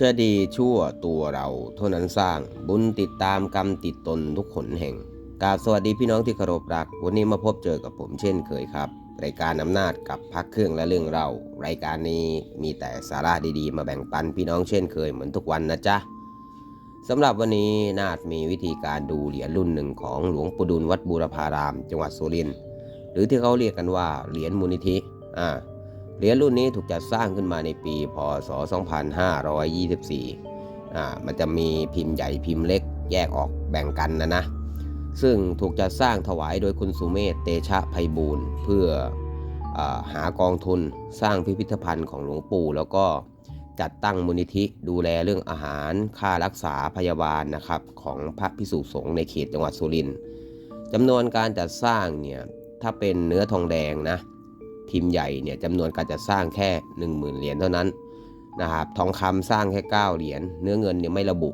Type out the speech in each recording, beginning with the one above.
จะดีชั่วตัวเราเท่านั้นสร้างบุญติดตามกรรมติดตนทุกขนแห่งกราบสวัสดีพี่น้องที่เคารพรัก วันนี้มาพบเจอกับผมเช่นเคยครับ รายการอำนาจกับพักเครื่องและเรื่องเรา รายการนี้มีแต่สาระดีๆ มาแบ่งปันพี่น้องเช่นเคยเหมือนทุกวันนะจ๊ะสำหรับวันนี้นาฏมีวิธีการดูเหรียญรุ่นหนึ่งของหลวงปู่ดุลวัดบูรพาราม จังหวัดสุรินทร์หรือที่เขาเรียกกันว่าเหรียญมูลนิธิอ่า เหรียญรุ่นนี้ถูกจัดสร้างขึ้นมาในปีพศ 2524 อ่า มันจะมีพิมพ์ใหญ่พิมพ์เล็กแยกออกแบ่งกันนะนะ ซึ่งถูกจัดสร้างถวายโดยคุณสุเมธเตชะไพบูลย์เพื่ออหากองทุนสร้างพิพิธภัณฑ์ของหลวงปู่ แล้วก็จัดตั้งมูลนิธิดูแลเรื่องอาหารค่ารักษาพยาบาลนะครับของพระพิสุสงฆ์ในเขตจังหวัดสุรินทร์จำนวนการจัดสร้างเนี่ยถ้าเป็นเนื้อทองแดงนะ พิมพ์ใหญ่เนี่ยจำนวนการจะสร้างแค่ 10,000 เหรียญเท่านั้นนะครับทองคำสร้างแค่ 9 เหรียญเนื้อเงินเนี่ยไม่ระบุ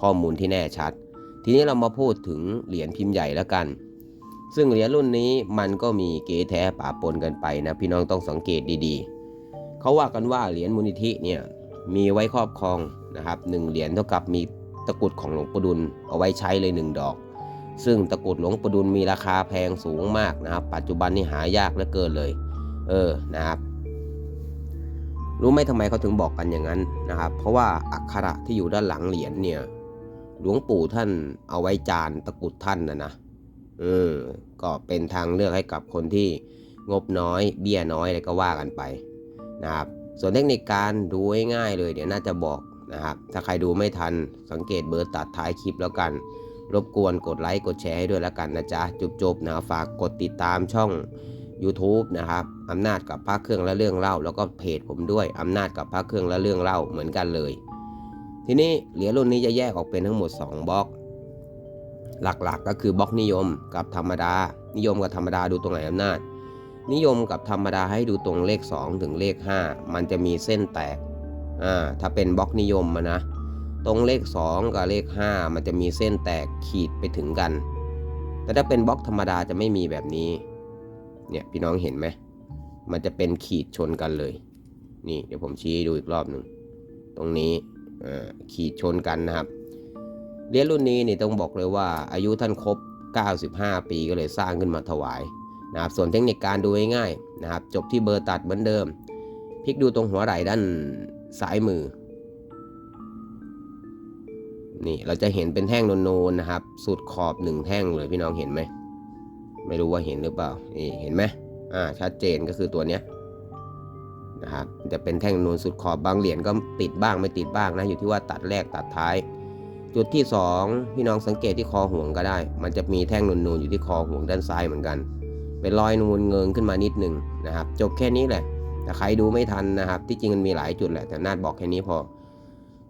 ข้อมูลที่แน่ชัด ทีนี้เรามาพูดถึงเหรียญพิมพ์ใหญ่แล้วกัน ซึ่งเหรียญรุ่นนี้มันก็มีเก๋แท้ป่าปนกันไปนะพี่น้องต้องสังเกตดีๆ เขาว่ากันว่าเหรียญมูลนิธิเนี่ยมีไว้ครอบครองนะครับหนึ่งเหรียญเท่ากับมีตะกรุดของหลวงปู่ดุลเอาไว้ใช้เลยหนึ่งดอก ซึ่งตะกรุดหลวงปู่ดุลมีราคาแพงสูงมากนะครับปัจจุบันนี่หายากเหลือเกินเลย เออนะครับรู้ไหมทำไมเขาถึงบอกกันอย่างนั้นนะครับ เพราะว่าอักขระที่อยู่ด้านหลังเหรียญเนี่ย หลวงปู่ท่านเอาไว้จานตะกุดท่านนะนะเออก็เป็นทางเลือกให้กับคนที่งบน้อย เบี้ยน้อยอะไรก็ว่ากันไปนะครับ ส่วนเทคนิคการดูง่ายๆเลยเดี๋ยวน่าจะบอกนะครับ ถ้าใครดูไม่ทันสังเกตเบอร์ตัดท้ายคลิปแล้วกัน รบกวนกดไลค์กดแชร์ให้ด้วยแล้วกันนะจ๊ะจบๆนะฝากกดติดตามช่อง YouTube นะครับอำนาจกับพระเครื่องและเรื่องเล่า แล้วก็เพจผมด้วยอำนาจกับพระเครื่องและเรื่องเล่าเหมือนกันเลย ทีนี้เหรียญรุ่นนี้จะแยกออกเป็นทั้งหมด 2บล็อก หลักๆก็คือบล็อกนิยมกับธรรมดา นิยมกับธรรมดาดูตรงไหนอำนาจ นิยมกับธรรมดาให้ดูตรงเลข 2 ถึงเลข 5 มันจะมีเส้นแตกอ่าถ้าเป็นบล็อกนิยมนะตรงเลข 2 กับเลข 5 มันจะมีเส้นแตกขีดไปถึงกัน แต่ถ้าเป็นบล็อกธรรมดาจะไม่มีแบบนี้ เนี่ยพี่น้องเห็นไหม มันจะเป็นขีดชนกันเลย นี่เดี๋ยวผมชี้ให้ดูอีกรอบหนึ่ง ตรงนี้ขีดชนกันนะครับ เรียญรุ่นนี้นี่ต้องบอกเลยว่าอายุท่านครบ 95 ปีก็เลยสร้างขึ้นมาถวายนะครับ ส่วนเทคนิคการดูง่ายๆนะครับ จบที่เบอร์ตัดเหมือนเดิม พลิกดูตรงหัวไหล่ด้านซ้ายมือ นี่เราจะเห็นเป็นแท่งโนนๆนะครับ สุดขอบหนึ่งแท่งเลยพี่น้องเห็นไหม ไม่รู้ว่าเห็นหรือเปล่านี่เห็นไหมอ่าชัดเจนก็คือตัวเนี้ยนะครับจะเป็นแท่งนูนสุดขอบบางเหรียญก็ติดบ้างไม่ติดบ้างนะอยู่ที่ว่าตัดแรกตัดท้าย จุดที่ 2 พี่น้องสังเกตที่คอห่วงก็ได้ มันจะมีแท่งนูนๆอยู่ที่คอห่วงด้านซ้ายเหมือนกัน เป็นรอยนูนเงิงขึ้นมานิดหนึ่งนะครับ จบแค่นี้แหละแต่ใครดูไม่ทันนะครับ ที่จริงมันมีหลายจุดแหละแต่นาดบอกแค่นี้พอ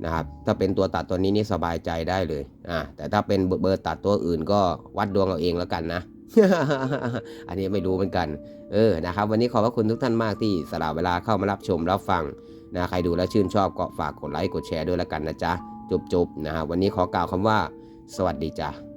นะครับถ้าเป็นตัวตัดตัวนี้นี่สบายใจได้เลยอ่าแต่ถ้าเป็นเบอร์ตัดตัวอื่นก็วัดดวงเอาเองแล้วกันนะ อันนี้ไม่รู้เหมือนกัน เออ นะครับ วันนี้ขอบพระคุณทุกท่านมากที่สละเวลาเข้ามารับชมรับฟังนะ ใครดูแล้วชื่นชอบก็ฝากกดไลค์กดแชร์ด้วยละกันนะจ๊ะจบๆนะฮะ วันนี้ขอกล่าวคำว่า สวัสดีจ้ะ